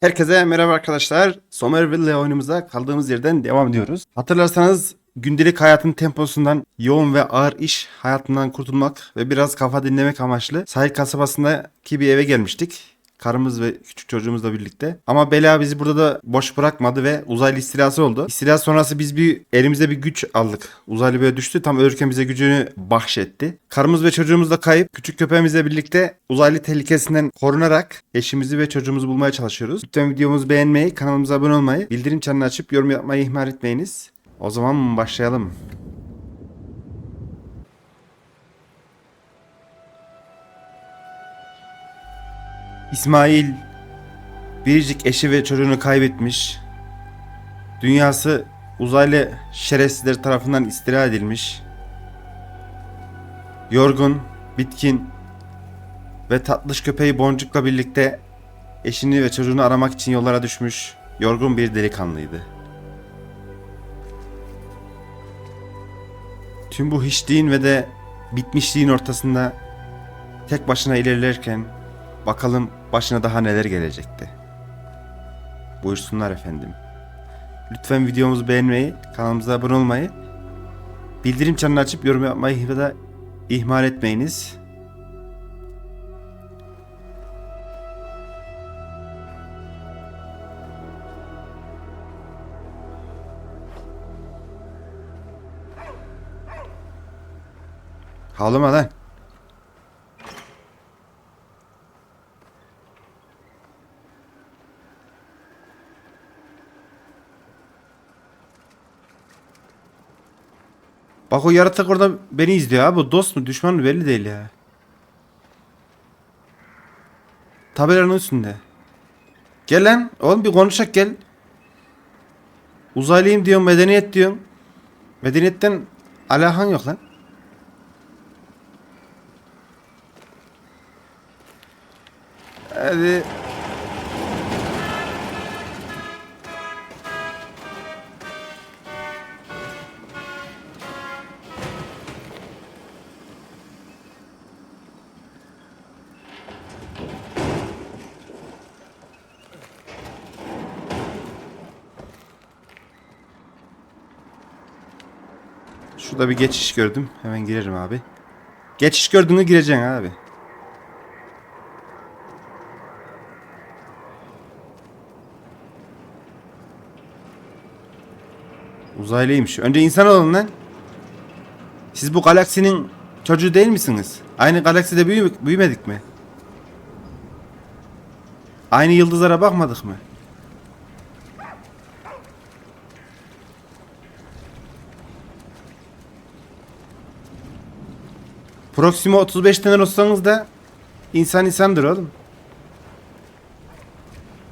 Herkese merhaba arkadaşlar. Somerville oyunumuza kaldığımız yerden devam ediyoruz. Hatırlarsanız gündelik hayatın temposundan, yoğun ve ağır iş hayatından kurtulmak ve biraz kafa dinlemek amaçlı sahil kasabasındaki bir eve gelmiştik. Karımız ve küçük çocuğumuzla birlikte. Ama bela bizi burada da boş bırakmadı ve uzaylı istilası oldu. İstila sonrası biz bir elimize bir güç aldık. Uzaylı böyle düştü tam ölürken bize gücünü bahşetti. Karımız ve çocuğumuz da kayıp. Küçük köpeğimizle birlikte uzaylı tehlikesinden korunarak eşimizi ve çocuğumuzu bulmaya çalışıyoruz. Lütfen videomuzu beğenmeyi, kanalımıza abone olmayı, bildirim çanını açıp yorum yapmayı ihmal etmeyiniz. O zaman başlayalım. İsmail biricik eşi ve çocuğunu kaybetmiş. Dünyası uzaylı şerefsizler tarafından istila edilmiş. Yorgun, bitkin ve tatlış köpeği Boncuk'la birlikte eşini ve çocuğunu aramak için yollara düşmüş yorgun bir delikanlıydı. Tüm bu hiçliğin ve de bitmişliğin ortasında tek başına ilerlerken bakalım başına daha neler gelecekti. Buyursunlar efendim. Lütfen videomuzu beğenmeyi, kanalımıza abone olmayı, bildirim çanını açıp yorum yapmayı ya da ihmal etmeyiniz. Havlama lan. Bak o yaratık orada beni izliyor abi. Bu dost mu düşman mı belli değil ya. Tabelanın üstünde. Gel lan. Oğlum bir konuşak gel. Uzaylıyım diyorum medeniyet diyorum. Medeniyetten alakan yok lan. Hadi. Şurada bir geçiş gördüm. Hemen girerim abi. Geçiş gördüğünü gireceksin abi. Uzaylıymış. Önce insan olun lan. Siz bu galaksinin çocuğu değil misiniz? Aynı galakside büyü- büyümedik mi? Aynı yıldızlara bakmadık mı? Proxima 35'ten olsanız da insan insandır oğlum.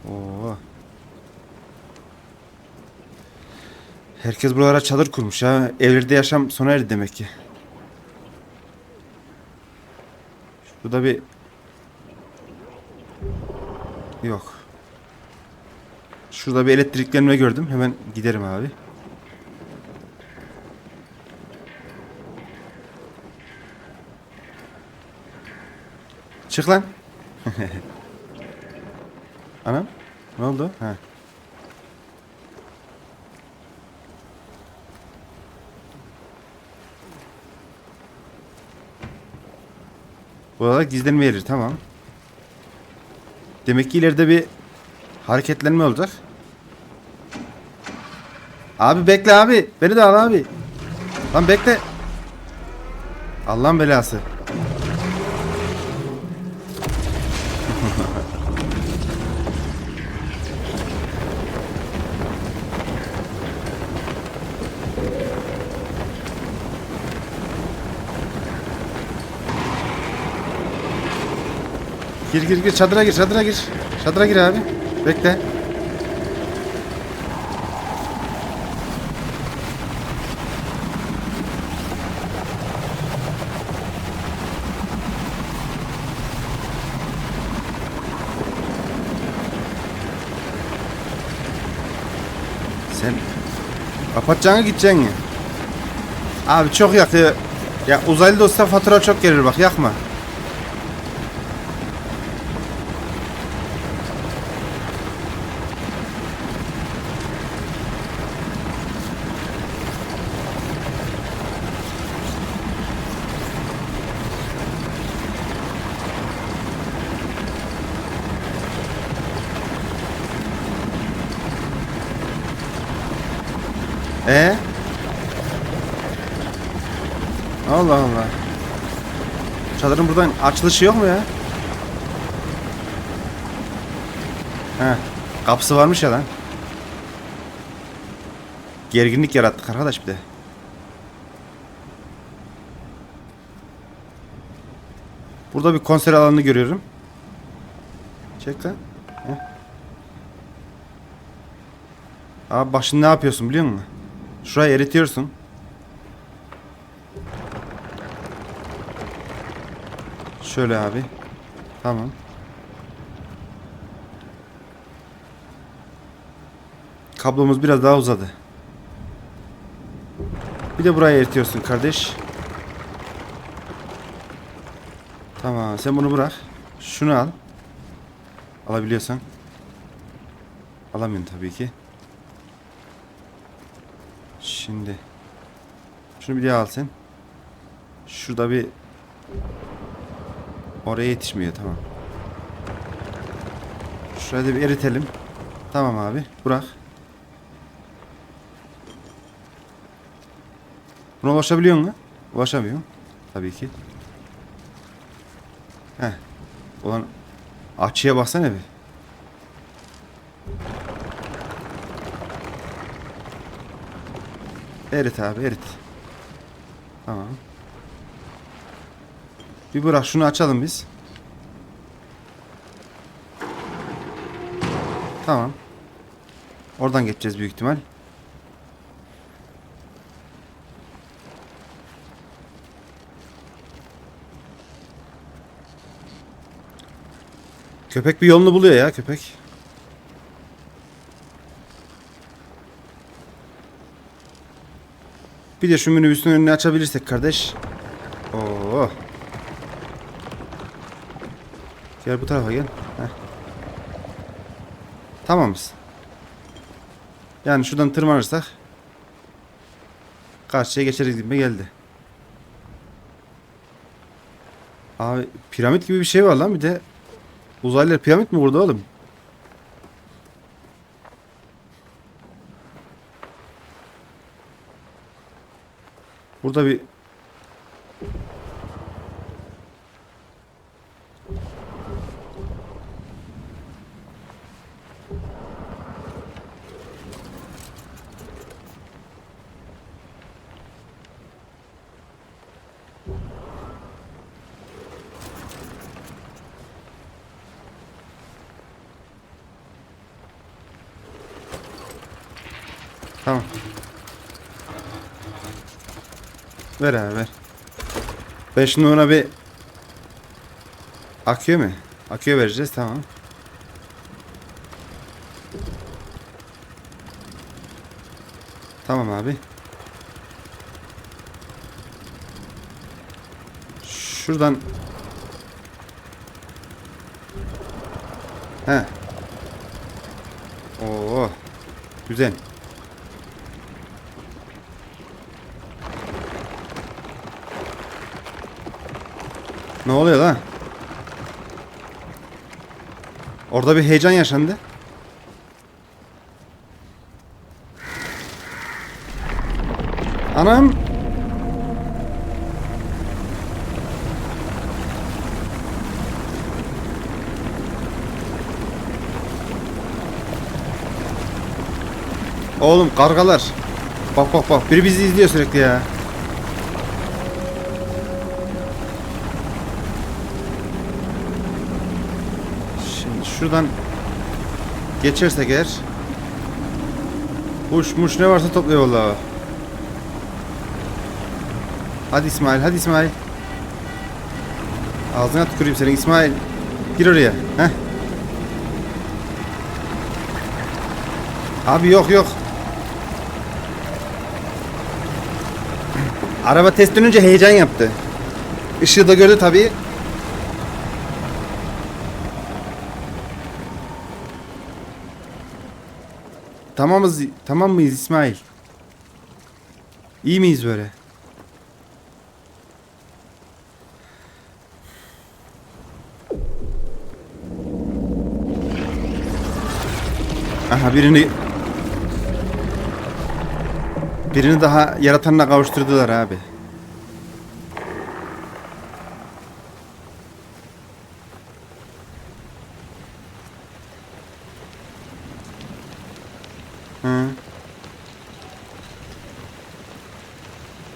Oo. Herkes buralara çadır kurmuş ha. Evlerde yaşam sona erdi demek ki. Şurada bir... Yok. Şurada bir elektriklenme gördüm. Hemen giderim abi. Çık lan. Anam. Ne oldu? Ha. Burada gizlenme yeri tamam. Demek ki ileride bir hareketlenme olacak. Abi bekle abi. Beni de al abi. Lan bekle. Allah'ın belası. Gir gir gir çadıra gir çadıra gir. Çadıra gir abi. Bekle. Sen kapatacağına gideceksin ya. Abi çok yakıyor. Ya uzaylı da olsa fatura çok gelir bak yakma. E Allah Allah. Çadırın buradan açılışı yok mu ya? He. Kapısı varmış ya lan. Gerginlik yarattık arkadaş bir de. Burada bir konser alanını görüyorum. Çek lan. Abi şimdi ne yapıyorsun biliyor musun? Şurayı eritiyorsun. Şöyle abi. Tamam. Kablomuz biraz daha uzadı. Bir de buraya eritiyorsun kardeş. Tamam sen bunu bırak. Şunu al. Alabiliyorsan. Alamıyorsun tabii ki. Şimdi. Şunu bir daha al sen. Şurada bir Oraya yetişmiyor tamam. Şurada bir eritelim. Tamam abi bırak. Buna ulaşabiliyor musun? Ulaşamıyorum. Tabii ki. Heh. Ulan açıya baksana bir. Erit abi erit. Tamam. Bir bırak şunu açalım biz. Tamam. Oradan geçeceğiz büyük ihtimal. Köpek bir yolunu buluyor ya köpek. Bir de şu minibüsün önünü açabilirsek kardeş. Oo. Gel bu tarafa gel. Heh. Tamamız. Yani şuradan tırmanırsak karşıya geçeriz gibi geldi. Abi piramit gibi bir şey var lan bir de uzaylılar piramit mi burada oğlum? Burada bir Tamam. Ver abi ver. Ben şimdi ona bir akıyor mu? Akıyor vereceğiz tamam. Tamam abi. Şuradan He. Oo. Güzel. Ne oluyor lan? Orada bir heyecan yaşandı. Anam. Oğlum kargalar. Bak bak bak biri bizi izliyor sürekli ya. Şuradan geçersek eğer Kuş muş ne varsa topluyor valla. Hadi İsmail hadi İsmail. Ağzına tüküreyim senin İsmail. Gir oraya. Heh. Abi yok yok. Araba test dönünce heyecan yaptı. Işığı da gördü tabii. Tamamız, tamam mıyız İsmail? İyi miyiz böyle? Aha birini Birini daha yaratanla kavuşturdular abi.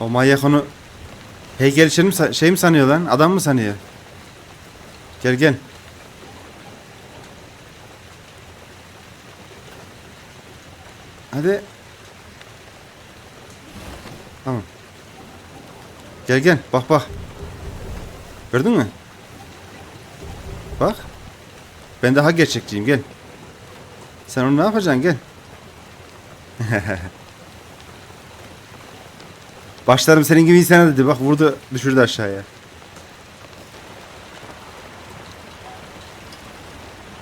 O manyak onu heykel için şey mi sanıyor lan? Adam mı sanıyor? Gel gel. Hadi. Tamam. Gel gel bak bak. Gördün mü? Bak. Ben daha gerçekçiyim gel. Sen onu ne yapacaksın gel. Başlarım senin gibi insana dedi. Bak vurdu düşürdü aşağıya.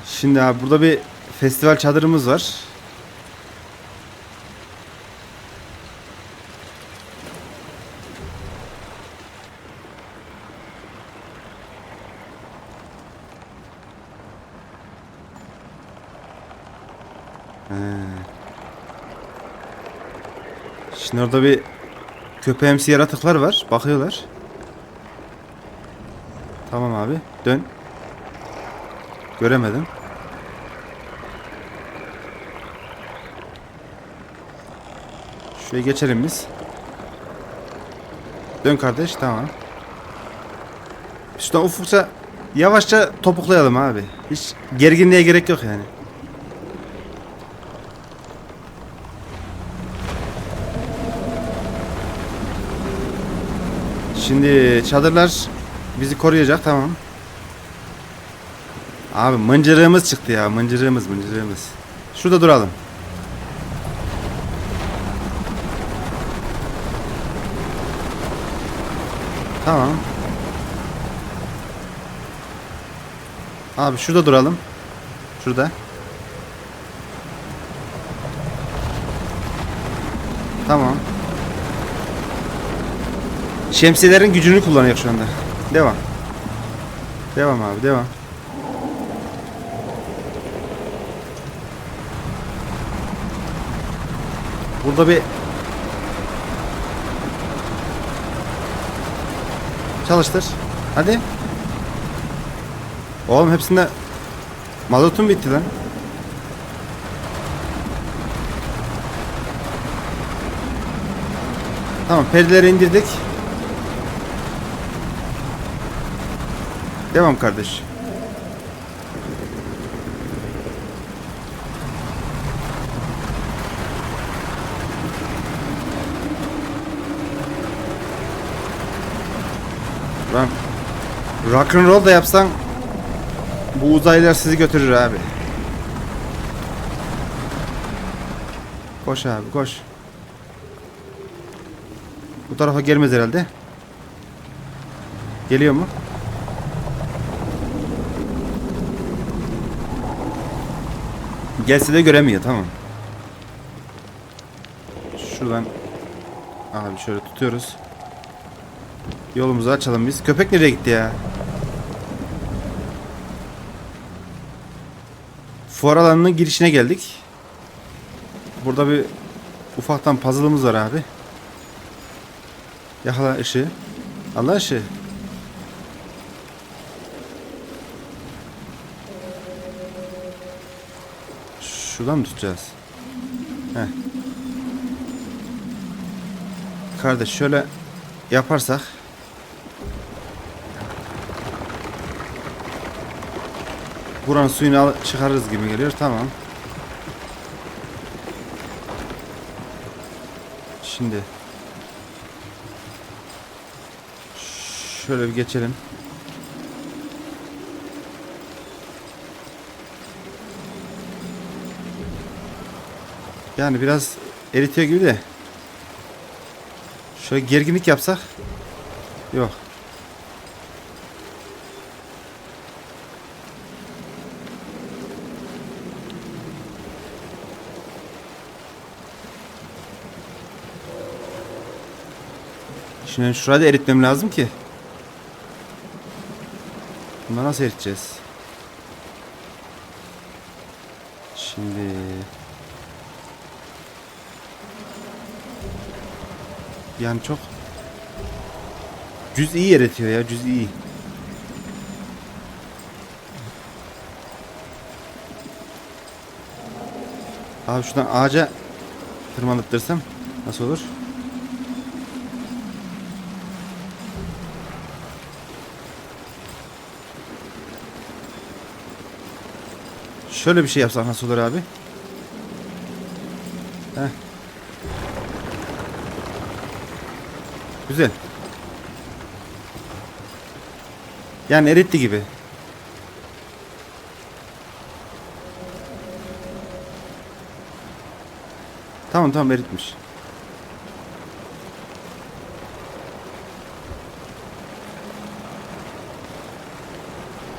Şimdi abi burada bir festival çadırımız var. Şimdi orada bir köpeğimsi yaratıklar var. Bakıyorlar. Tamam abi. Dön. Göremedim. Şuraya geçelim biz. Dön kardeş. Tamam. Şuradan ufukça yavaşça topuklayalım abi. Hiç gerginliğe gerek yok yani. Şimdi çadırlar bizi koruyacak tamam. Abi mıncırığımız çıktı ya mıncırığımız mıncırığımız. Şurada duralım. Tamam. Abi şurada duralım. Şurada. Tamam. Şemsiyelerin gücünü kullanıyor şu anda. Devam. Devam abi devam. Burada bir Çalıştır. Hadi. Oğlum hepsinde mazotun bitti lan. Tamam perdeleri indirdik. Devam kardeş. Lan rock and roll da yapsan bu uzaylılar sizi götürür abi. Koş abi koş. Bu tarafa gelmez herhalde. Geliyor mu? Gelse de göremiyor tamam. Şuradan abi şöyle tutuyoruz. Yolumuzu açalım biz. Köpek nereye gitti ya? Fuar alanının girişine geldik. Burada bir ufaktan puzzle'ımız var abi. Yakala ışığı. Allah ışığı. Şuradan mı tutacağız? Heh. Kardeş şöyle yaparsak Buranın suyunu al çıkarırız gibi geliyor. Tamam. Şimdi şöyle bir geçelim. Yani biraz eritiyor gibi de. Şöyle gerginlik yapsak. Yok. Şimdi şurada eritmem lazım ki. Bunları nasıl eriteceğiz? Şimdi Yani çok cüz'i eritiyor ya cüz'i. Abi şuradan ağaca tırmanıttırsam nasıl olur? Şöyle bir şey yapsak nasıl olur abi? Güzel. Yani eritti gibi. Tamam tamam eritmiş.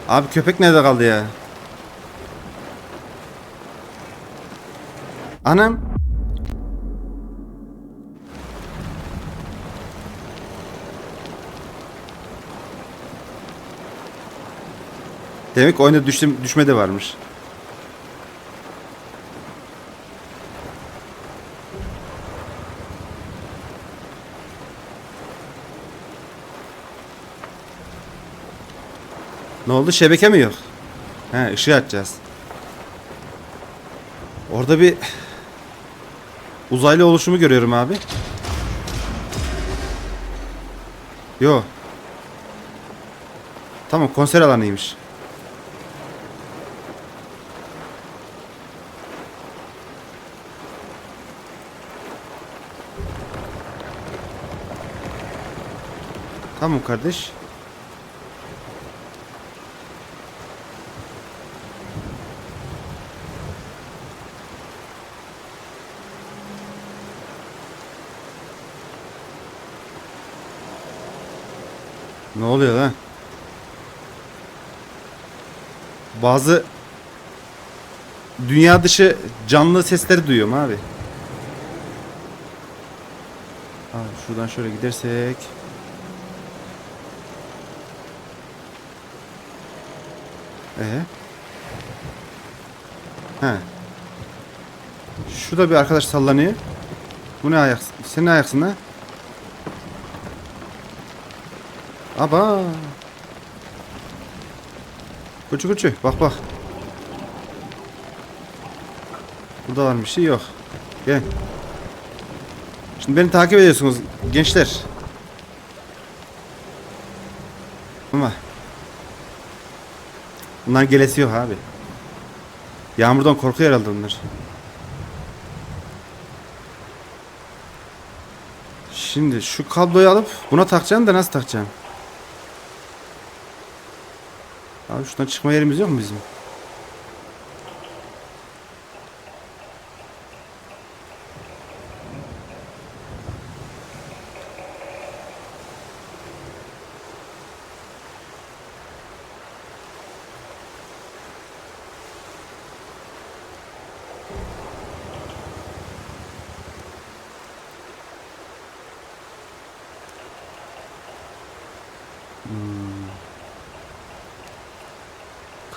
Abi köpek nerede kaldı ya? Anam. Demek oyunda düştüm, düşme de varmış. Ne oldu? Şebeke mi yok? He, ışığı açacağız. Orada bir uzaylı oluşumu görüyorum abi. Yo. Tamam konser alanıymış. Tamam kardeş. Ne oluyor lan? Bazı dünya dışı canlı sesleri duyuyorum abi. Şuradan şöyle gidersek. Ee? He. Şurada bir arkadaş sallanıyor. Bu ne ayak? Sen ne ayaksın lan? Aba. Kuçu kuçu bak bak. Burada var bir şey yok. Gel. Şimdi beni takip ediyorsunuz gençler. Ama Bunlar gelesi yok abi. Yağmurdan korkuyor herhalde onlar. Şimdi şu kabloyu alıp buna takacaksın da nasıl takacaksın? Abi şuradan çıkma yerimiz yok mu bizim?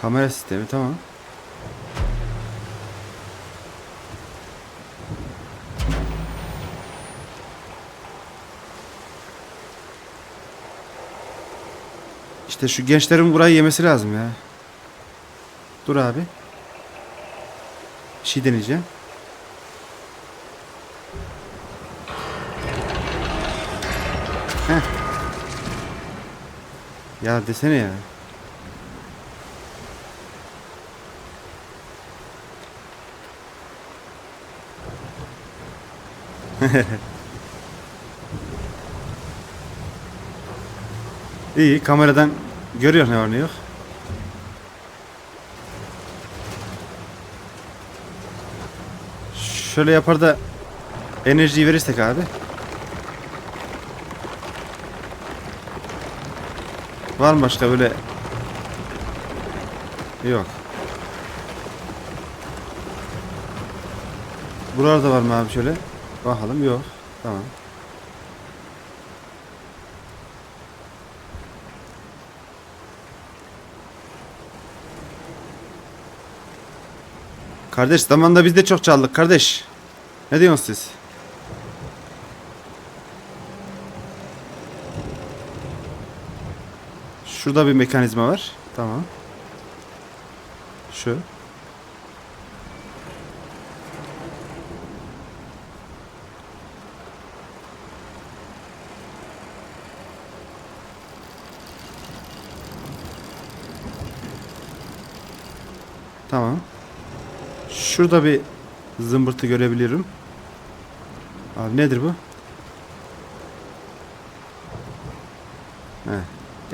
Kamera sistemi tamam. İşte şu gençlerin burayı yemesi lazım ya. Dur abi. Bir şey deneyeceğim. Ya desene ya. İyi kameradan görüyor ne var ne yok. Şöyle yapar da enerjiyi verirsek abi. Var mı başka böyle? Yok. Buralarda var mı abi şöyle? Bakalım yok. Tamam. Kardeş zamanda biz de çok çaldık kardeş. Ne diyorsunuz siz? Şurada bir mekanizma var. Tamam. Şu. Tamam. Şurada bir zımbırtı görebiliyorum. Abi nedir bu? He,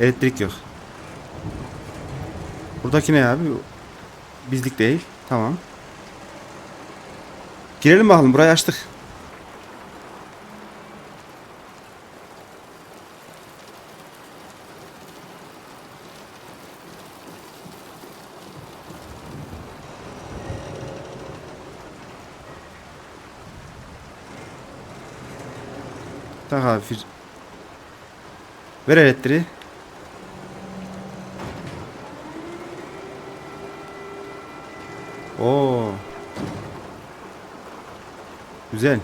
elektrik yok. Buradaki ne abi? Bizlik değil. Tamam. Girelim bakalım. Burayı açtık. Tak abi. Ver elektriği. Oo. Güzel.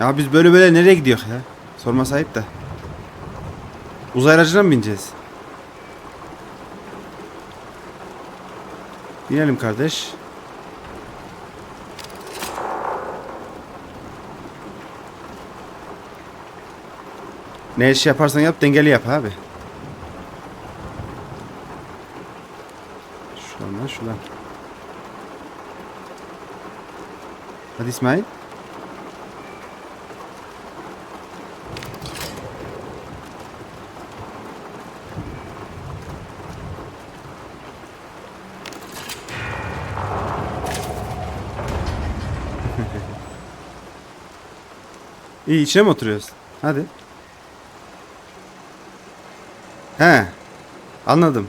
Ya biz böyle böyle nereye gidiyoruz ya? Sorma sahip de. Uzay aracına mı bineceğiz? Binelim kardeş. Ne iş yaparsan yap dengeli yap abi. Şuradan şuradan. Hadi İsmail. İyi içine mi oturuyoruz? Hadi. He. Anladım.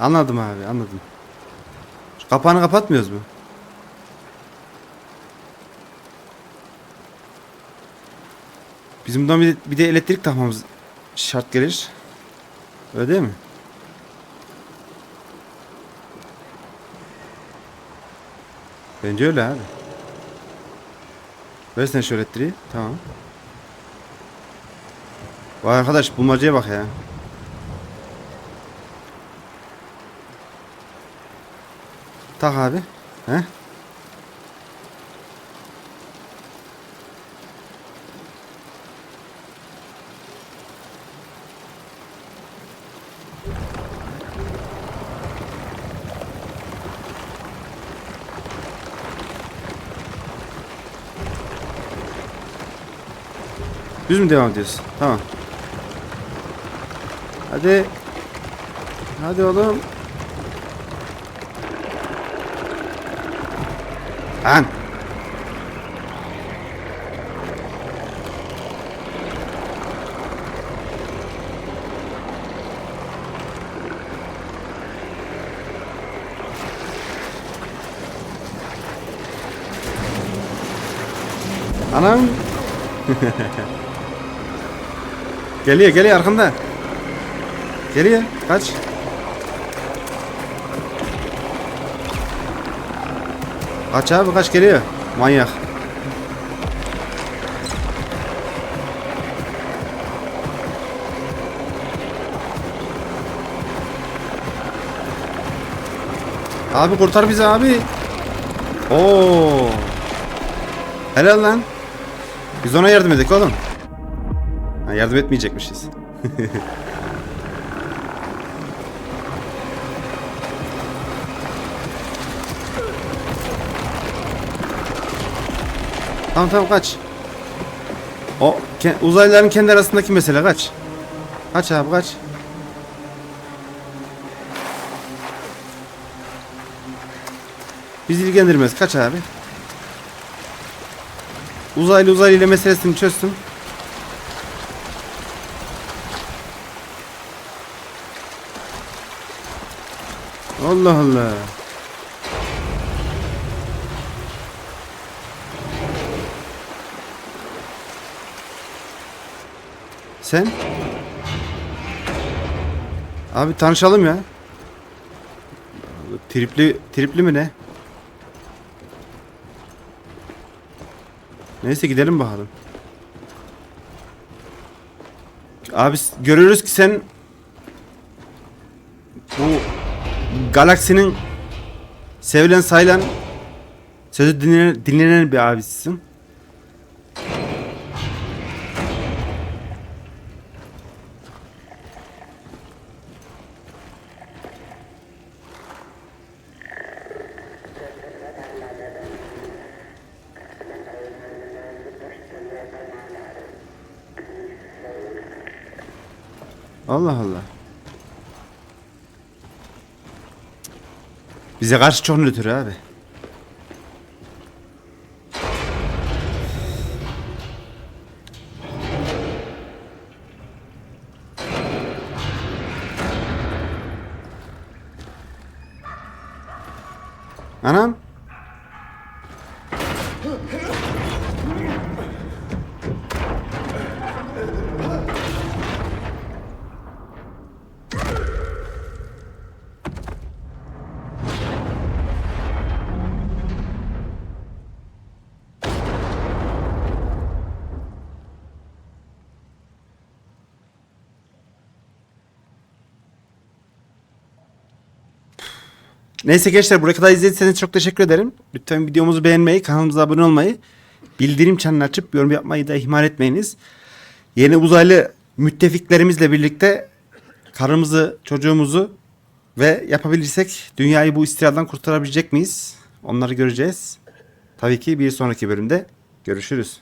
Anladım abi anladım. Şu kapağını kapatmıyoruz mu? Bizim bundan bir de, bir de elektrik takmamız şart gelir. Öyle değil mi? Bence öyle abi. Ver sen şu elektriği. Tamam. Vay arkadaş bulmacaya bak ya. Tak abi. He? Düz mü devam ediyorsun? Tamam. Hadi. Hadi oğlum. Lan. Anam. geliyor geliyor arkanda. Geliyor. Kaç. Kaç abi kaç geliyor. Manyak. Abi kurtar bizi abi. Oo. Helal lan. Biz ona yardım edik oğlum. Ha, yardım etmeyecekmişiz. Tamam tamam kaç. O ke- uzaylıların kendi arasındaki mesele kaç. Kaç abi kaç. Bizi ilgilendirmez. Kaç abi. Uzaylı uzaylı ile meselesini çözsün. Allah Allah. Sen? Abi tanışalım ya. Tripli, tripli mi ne? Neyse gidelim bakalım. Abi görüyoruz ki sen bu galaksinin sevilen sayılan sözü dinlenen, dinlenen bir abisisin. Allah Allah. Bize karşı çok nötr abi. Neyse gençler buraya kadar izlediyseniz çok teşekkür ederim. Lütfen videomuzu beğenmeyi, kanalımıza abone olmayı, bildirim çanını açıp yorum yapmayı da ihmal etmeyiniz. Yeni uzaylı müttefiklerimizle birlikte karımızı, çocuğumuzu ve yapabilirsek dünyayı bu istiladan kurtarabilecek miyiz? Onları göreceğiz. Tabii ki bir sonraki bölümde görüşürüz.